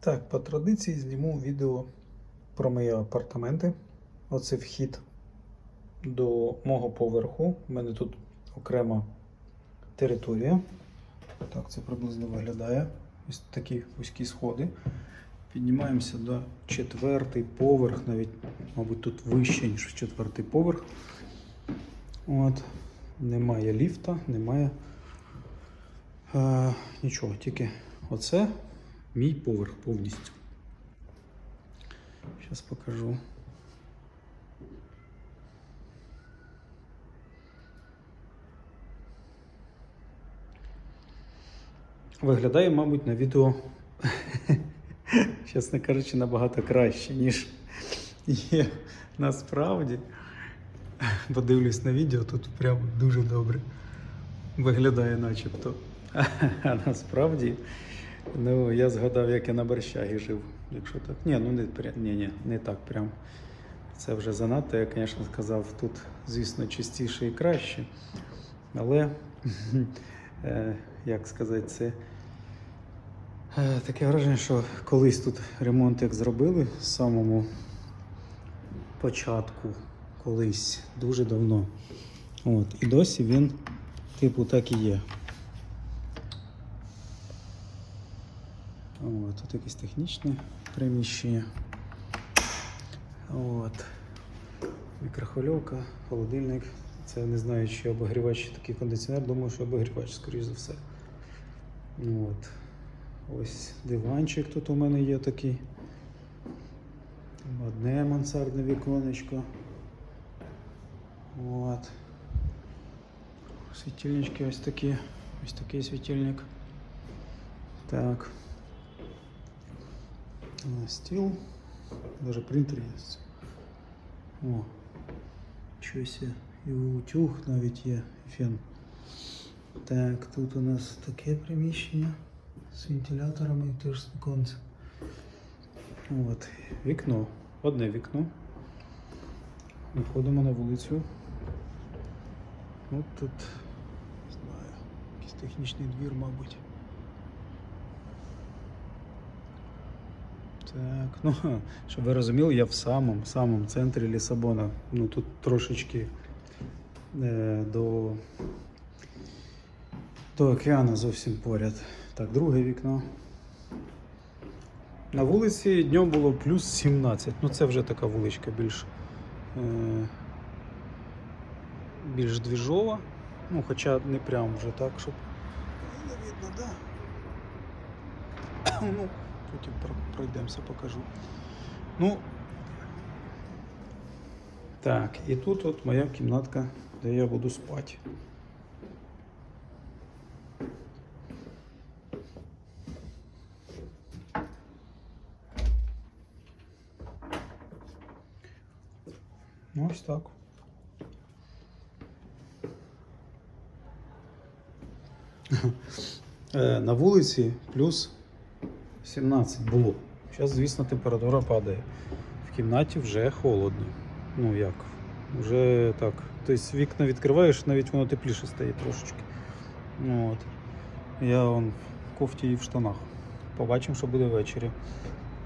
Так, по традиції зніму відео про мої апартаменти. Оце вхід до мого поверху. У мене тут окрема територія. Так, це приблизно виглядає. Ось такі вузькі сходи. Піднімаємося до четвертий поверх, навіть, мабуть, тут вище, ніж четвертий поверх. От. Немає ліфта, немає е, нічого, тільки оце мій поверх повністю. Зараз покажу. Виглядає, мабуть, на відео, чесно кажучи, набагато краще, ніж є насправді. Подивлюсь на відео, тут прям дуже добре виглядає начебто. А насправді, ну, я згадав, як я на борщагі жив. Якщо так. Ні, ну не, ні, ні, не так прям. Це вже занадто, я, звісно, сказав, тут, звісно, чистіше і краще. Але, е, як сказати, це е, таке враження, що колись тут ремонт як зробили в самому початку, колись, дуже давно. От, і досі він, типу, так і є. От, тут якесь технічне приміщення. От. Мікрохвильовка, холодильник. Це не знаю, чи обогрівач, чи такий кондиціонер. Думаю, що обогрівач, скоріш за все. От. Ось диванчик тут у мене є такий. Одне мансардне віконечко. От. Світильнички ось такі. Ось такий світильник. Так. Е, Стіл. Даже принтер є. О. Щось є. І утюг навіть є, і фен. Так, тут у нас таке приміщення з вентиляторами і теж з віконцем. От, вікно. Одне вікно. Виходимо на вулицю. От тут, не знаю, якийсь технічний двір, мабуть. Так, ну, щоб ви розуміли, я в самому самому центрі Лісабона. Ну тут трошечки е, до, до океану зовсім поряд. Так, друге вікно. На вулиці днем було плюс 17. Ну це вже така вуличка більш, е, більш двіжова. Ну, хоча не прям вже так, щоб. Не видно, да. ну, потім про- пройдемося, покажу. Ну. Так, і тут от моя кімнатка, де я буду спати. Ну, ось так. Е, На вулиці плюс 17 було. Зараз, звісно, температура падає. В кімнаті вже холодно. Ну як? Вже так. Тобто вікна відкриваєш, навіть воно тепліше стає трошечки. Ну, От. Я вон в кофті і в штанах. Побачимо, що буде ввечері.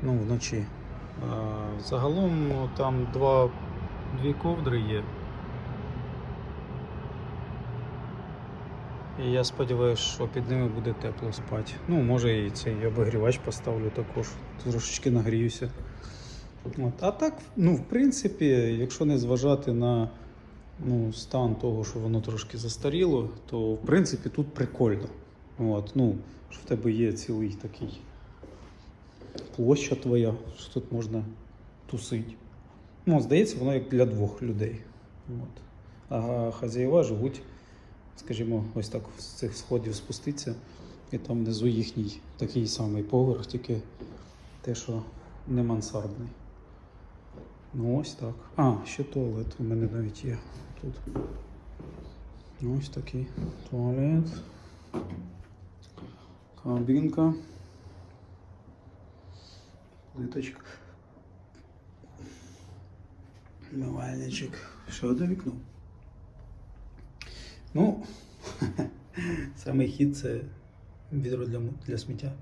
Ну, вночі. Загалом ну, там два, дві ковдри є. І я сподіваюся, що під ними буде тепло спати. Ну, може і цей обігрівач поставлю також, трошечки нагріюся. От. А так, ну, в принципі, якщо не зважати на ну, стан того, що воно трошки застаріло, то в принципі тут прикольно. От, ну, що в тебе є цілий такий площа твоя, що тут можна тусити. Ну, здається, воно як для двох людей. От. А хазяєва живуть скажімо, ось так з цих сходів спуститься, і там внизу їхній такий самий поверх, тільки те, що не мансардний. Ну ось так. А, ще туалет у мене навіть є тут. Ось такий туалет. Кабінка. Плиточка. Мивальничок. Ще одне вікно. Ну, саме хід це відро для, для сміття.